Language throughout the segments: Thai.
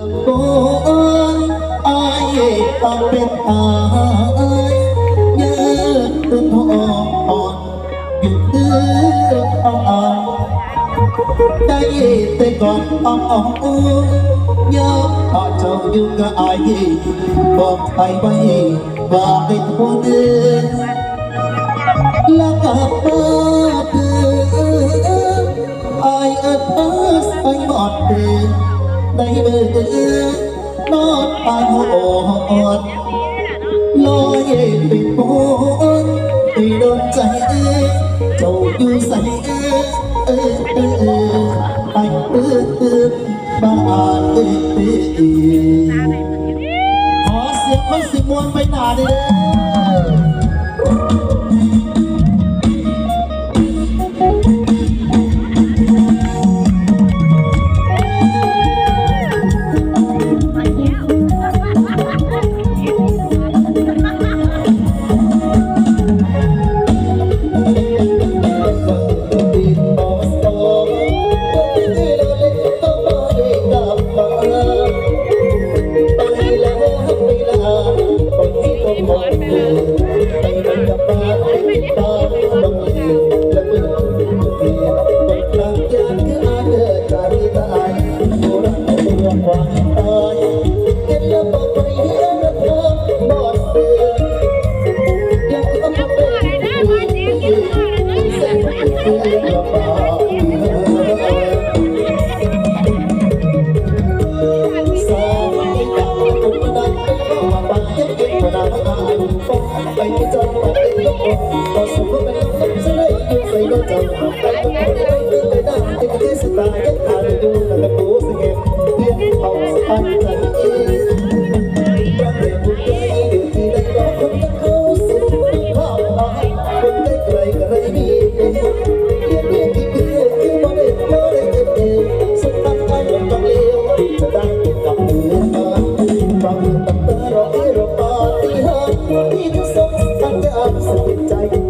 โอ้ยอายต้องเป็นอายเยอะเป็นพออ่อนอยู่คืออ่อนได้แต่ก่อนอ่อนอ่อนยามพอเจ้าอยู่กับอายบอกไปไว้ว่าให้ทุกเดือนแล้วกลับมาเดือนอายอิดเอิดไอ้หมดเดือน ในมือนอนตายหอดลอยไปปนไปโดนใจเจ้าอยู่ใส่เออเออเออไปเออเออบ้านเออเออขอเสียงคนสิมวนไปหนาเด้อ ស្តាយអនុគមនឹងទូសង្កេតទៀតអស់ស្តាយតែជាប្រតិភូទីទីដល់កុំកោសុខបោគុំតែក្រៃក្រៃនេះទៀតទៀតទីគឺមកដល់ដល់ទៅស្តាប់តែរំដងលាវស្តាប់កំពុងបងតើរអីរបបទីហត់ទីសុខស្តាប់ស្ទឹកចិត្ត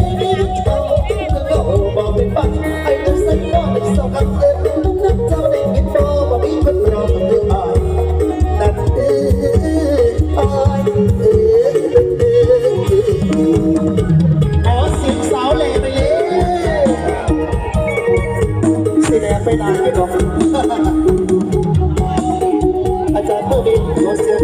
ที่เรียนที่เรียน้อกเป็นปังไอ้ลูกใส่ก็ไม่สองนนักเจ้าได้กินบ่บ่มีคนรอกับเรื่องอายนั่นเอออายเออขอเสียงสาวเล่ไปเลยสีแดงไปนานไปก่ออาจารย์เมื่อบินขอเสียง